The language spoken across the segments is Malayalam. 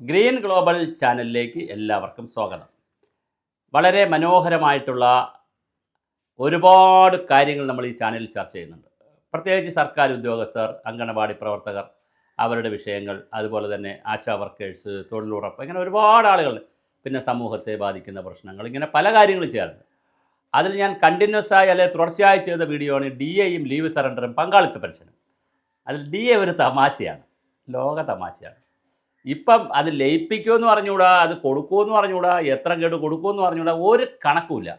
ഗ്രീൻ ഗ്ലോബൽ ചാനലിലേക്ക് എല്ലാവർക്കും സ്വാഗതം. വളരെ മനോഹരമായിട്ടുള്ള ഒരുപാട് കാര്യങ്ങൾ നമ്മൾ ഈ ചാനലിൽ ചർച്ച ചെയ്യുന്നുണ്ട്. പ്രത്യേകിച്ച് സർക്കാർ ഉദ്യോഗസ്ഥർ അങ്കണവാടി പ്രവർത്തകർ അവരുടെ വിഷയങ്ങൾ അതുപോലെ തന്നെ ആശാ വർക്കേഴ്സ് തൊഴിലുറപ്പ് ഇങ്ങനെ ഒരുപാട് ആളുകൾ പിന്നെ സമൂഹത്തെ ബാധിക്കുന്ന പ്രശ്നങ്ങൾ ഇങ്ങനെ പല കാര്യങ്ങളും ചെയ്യാറുണ്ട്. അതിൽ ഞാൻ കണ്ടിന്യൂസ് ആയി അല്ലെങ്കിൽ തുടർച്ചയായി ചെയ്ത വീഡിയോ ആണ് ഡി എയും ലീവ് സറണ്ടറും പങ്കാളിത്ത പെൻഷനും. അതിൽ ഡി എ ഒരു തമാശയാണ് ലോക തമാശയാണ്. ഇപ്പം അത് ലയിപ്പിക്കുമെന്ന് പറഞ്ഞുകൂടാ അത് കൊടുക്കുമെന്ന് പറഞ്ഞുകൂടാ എത്ര ഗഡു കൊടുക്കുമെന്ന് പറഞ്ഞുകൂടാ ഒരു കണക്കുമില്ല.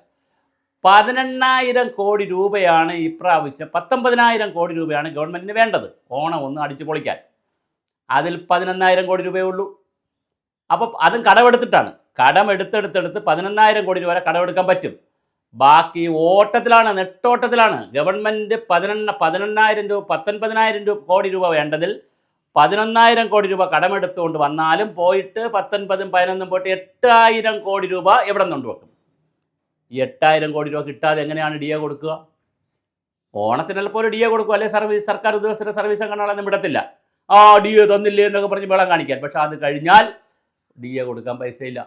പതിനെണ്ണായിരം കോടി രൂപയാണ് ഇപ്രാവശ്യം പത്തൊമ്പതിനായിരം കോടി രൂപയാണ് ഗവൺമെന്റിന് വേണ്ടത് ഓണം ഒന്ന് അടിച്ചു പൊളിക്കാൻ. അതിൽ പതിനൊന്നായിരം കോടി രൂപയേ ഉള്ളൂ. അപ്പം അതും കടമെടുത്തിട്ടാണ്. കടമെടുത്തെടുത്തെടുത്ത് പതിനൊന്നായിരം കോടി രൂപ വരെ കടമെടുക്കാൻ പറ്റും. ബാക്കി ഓട്ടത്തിലാണ് നെട്ടോട്ടത്തിലാണ് ഗവൺമെന്റ് പതിനെണ്ണ പതിനെണ്ണായിരം രൂപ പത്തൊൻപതിനായിരം രൂപ കോടി രൂപ വേണ്ടതിൽ പതിനൊന്നായിരം കോടി രൂപ കടമെടുത്തുകൊണ്ട് വന്നാലും പോയിട്ട് പത്തൊൻപതും പതിനൊന്നും പോയിട്ട് എട്ടായിരം കോടി രൂപ എവിടെ നിന്നുണ്ട് വെക്കും? ഈ എട്ടായിരം കോടി രൂപ കിട്ടാതെ എങ്ങനെയാണ് ഡി എ കൊടുക്കുക? ഓണത്തിന് ചിലപ്പോൾ ഒരു ഡി എ കൊടുക്കുക അല്ലെങ്കിൽ സർവീസ് സർക്കാർ ഉദ്യോഗസ്ഥരുടെ സർവീസ് കണ്ടാളൊന്നും വിടത്തില്ല. ആ ഡി എ തന്നില്ലേ എന്നൊക്കെ പറഞ്ഞ് വെള്ളം കാണിക്കാൻ. പക്ഷെ അത് കഴിഞ്ഞാൽ ഡി എ കൊടുക്കാൻ പൈസയില്ല.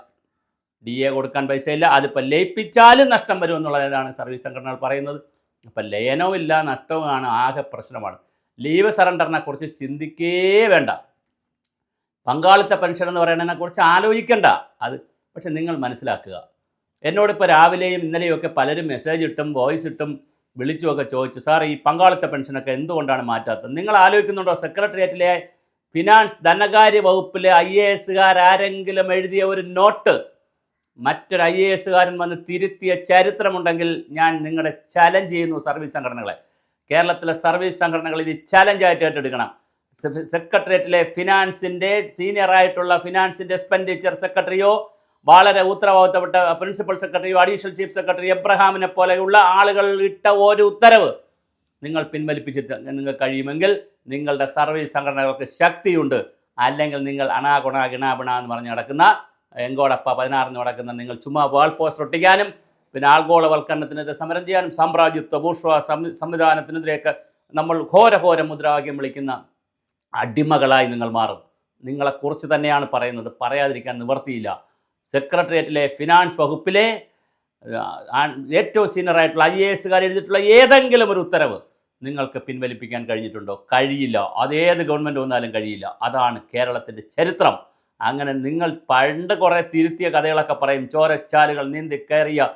ഡി എ കൊടുക്കാൻ പൈസയില്ല. അതിപ്പോൾ ലയിപ്പിച്ചാലും നഷ്ടം വരും എന്നുള്ളതാണ് സർവീസ് സംഘടനകൾ പറയുന്നത്. അപ്പം ലയനവും ഇല്ല നഷ്ടവുമാണ് ആകെ പ്രശ്നമാണ്. ലീവ് സറണ്ടറിനെ കുറിച്ച് ചിന്തിക്കേ വേണ്ട. പങ്കാളിത്ത പെൻഷൻ എന്ന് പറയുന്നതിനെ കുറിച്ച് ആലോചിക്കണ്ട. അത് പക്ഷെ നിങ്ങൾ മനസ്സിലാക്കുക. എന്നോടിപ്പോൾ രാവിലെയും ഇന്നലെയും ഒക്കെ പലരും മെസ്സേജ് ഇട്ടും വോയിസ് ഇട്ടും വിളിച്ചുമൊക്കെ ചോദിച്ചു സാർ ഈ പങ്കാളിത്ത പെൻഷനൊക്കെ എന്തുകൊണ്ടാണ് മാറ്റാത്തത്? നിങ്ങൾ ആലോചിക്കുന്നുണ്ടോ? സെക്രട്ടേറിയറ്റിലെ ഫിനാൻസ് ധനകാര്യ വകുപ്പിലെ ഐ എ എസുകാരെങ്കിലും എഴുതിയ ഒരു നോട്ട് മറ്റൊരു ഐ എ എസുകാരൻ വന്ന് തിരുത്തിയ ചരിത്രമുണ്ടെങ്കിൽ ഞാൻ നിങ്ങളെ ചലഞ്ച് ചെയ്യുന്നു സർവീസ് സംഘടനകളെ. കേരളത്തിലെ സർവീസ് സംഘടനകൾ ഇത് ചലഞ്ചായിട്ട് ഏറ്റെടുക്കണം. സെക്രട്ടേറിയറ്റിലെ ഫിനാൻസിന്റെ സീനിയർ ആയിട്ടുള്ള ഫിനാൻസിന്റെ എക്സ്പെൻഡിച്ചർ സെക്രട്ടറിയോ വളരെ ഉത്തരവാദിത്തപ്പെട്ട പ്രിൻസിപ്പൽ സെക്രട്ടറിയോ അഡീഷണൽ ചീഫ് സെക്രട്ടറി എബ്രഹാമിനെ പോലെയുള്ള ആളുകൾ ഇട്ട ഒരു ഉത്തരവ് നിങ്ങൾ പിൻവലിപ്പിച്ചിട്ട് നിങ്ങൾ കഴിയുമെങ്കിൽ നിങ്ങളുടെ സർവീസ് സംഘടനകൾക്ക് ശക്തിയുണ്ട്. അല്ലെങ്കിൽ നിങ്ങൾ അണാകുണ ഗിണാപിണ എന്ന് പറഞ്ഞ് നടക്കുന്ന എങ്കോടപ്പ പതിനാറിന് നടക്കുന്ന നിങ്ങൾ ചുമ്മാ വാൾ പോസ്റ്റ് ഒട്ടിക്കാനും പിന്നെ ആഗോളവൽക്കരണത്തിനെതിരെ സമരം ചെയ്യാനും സാമ്രാജ്യത്വ ബൂർഷ്വ സംവി- സംവിധാനത്തിനെതിരെയൊക്കെ നമ്മൾ ഘോരഘോര മുദ്രാവാക്യം വിളിക്കുന്ന അടിമകളായി നിങ്ങൾ മാറും. നിങ്ങളെക്കുറിച്ച് തന്നെയാണ് പറയുന്നത്. പറയാതിരിക്കാൻ നിവർത്തിയില്ല. സെക്രട്ടേറിയറ്റിലെ ഫിനാൻസ് വകുപ്പിലെ ഏറ്റവും സീനിയറായിട്ടുള്ള ഐ എ എസുകാർ എഴുതിയിട്ടുള്ള ഏതെങ്കിലും ഒരു ഉത്തരവ് നിങ്ങൾക്ക് പിൻവലിപ്പിക്കാൻ കഴിഞ്ഞിട്ടുണ്ടോ? കഴിയില്ല. അതേത് ഗവൺമെന്റ് വന്നാലും കഴിയില്ല. അതാണ് കേരളത്തിന്റെ ചരിത്രം. അങ്ങനെ നിങ്ങൾ പണ്ട് കുറേ തിരുത്തിയ കഥകളൊക്കെ പറയും. ചോരച്ചാലുകൾ നീന്തി കയറിയ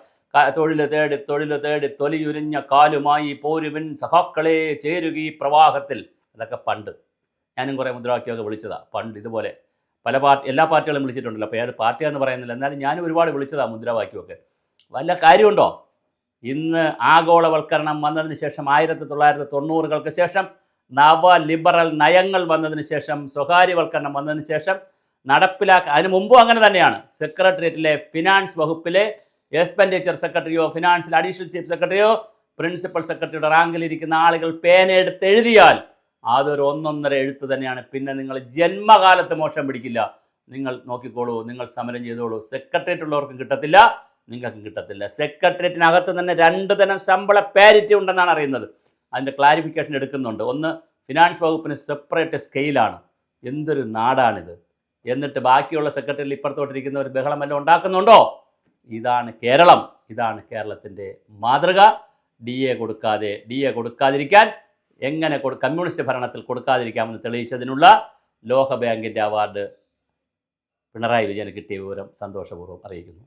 തൊഴിൽ തേടി തൊഴിൽ തേടി തൊലിയുരിഞ്ഞ കാലുമായി പോരുവിൻ സഹാക്കളെ ചേരുക പ്രവാഹത്തിൽ. അതൊക്കെ പണ്ട്. ഞാനും കുറേ മുദ്രാവാക്യമൊക്കെ വിളിച്ചതാണ് പണ്ട് ഇതുപോലെ പല പാർട്ടി എല്ലാ പാർട്ടികളും വിളിച്ചിട്ടുണ്ടല്ലോ. അപ്പോൾ ഏത് പാർട്ടിയാണെന്ന് പറയുന്നില്ല എന്നാലും ഞാനും ഒരുപാട് വിളിച്ചതാണ് മുദ്രാവാക്യമൊക്കെ. വല്ല കാര്യമുണ്ടോ? ഇന്ന് ആഗോളവൽക്കരണം വന്നതിന് ശേഷം ആയിരത്തി തൊള്ളായിരത്തി തൊണ്ണൂറുകൾക്ക് ശേഷം നവ ലിബറൽ നയങ്ങൾ വന്നതിന് ശേഷം സ്വകാര്യവൽക്കരണം വന്നതിന് ശേഷം നടപ്പിലാക്ക അതിന് മുമ്പും അങ്ങനെ തന്നെയാണ്. സെക്രട്ടേറിയറ്റിലെ ഫിനാൻസ് വകുപ്പിലെ എക്സ്പെൻഡിച്ചർ സെക്രട്ടറിയോ ഫിനാൻസിൽ അഡീഷണൽ ചീഫ് സെക്രട്ടറിയോ പ്രിൻസിപ്പൽ സെക്രട്ടറിയുടെ റാങ്കിലിരിക്കുന്ന ആളുകൾ പേനയെടുത്ത് എഴുതിയാൽ അതൊരു ഒന്നൊന്നര എഴുത്ത് തന്നെയാണ്. പിന്നെ നിങ്ങൾ ജന്മകാലത്ത് മോശം പിടിക്കില്ല. നിങ്ങൾ നോക്കിക്കോളൂ നിങ്ങൾ സമരം ചെയ്തോളൂ. സെക്രട്ടേറിയറ്റ് ഉള്ളവർക്കും കിട്ടത്തില്ല നിങ്ങൾക്കും കിട്ടത്തില്ല. സെക്രട്ടേറിയറ്റിനകത്ത് തന്നെ രണ്ട് തരം ശമ്പള പാരിറ്റി ഉണ്ടെന്നാണ് അറിയുന്നത്. അതിന്റെ ക്ലാരിഫിക്കേഷൻ എടുക്കുന്നുണ്ട്. ഒന്ന് ഫിനാൻസ് വകുപ്പിന് സെപ്പറേറ്റ് സ്കെയിലാണ് എന്തൊരു നാടാണിത്? എന്നിട്ട് ബാക്കിയുള്ള സെക്രട്ടറിയിൽ ഇപ്പുറത്തോട്ടിരിക്കുന്നവർ ബഹളമെല്ലാം ഉണ്ടാക്കുന്നുണ്ടോ? ഇതാണ് കേരളം. ഇതാണ് കേരളത്തിന്റെ മാതൃക. ഡി എ കൊടുക്കാതെ ഡി എ കൊടുക്കാതിരിക്കാൻ എങ്ങനെ കൊടു കമ്മ്യൂണിസ്റ്റ് ഭരണത്തിൽ കൊടുക്കാതിരിക്കാമെന്ന് തെളിയിച്ചതിനുള്ള ലോക ബാങ്കിന്റെ അവാർഡ് പിണറായി വിജയന് കിട്ടിയ വിവരം സന്തോഷപൂർവം അറിയിക്കുന്നു.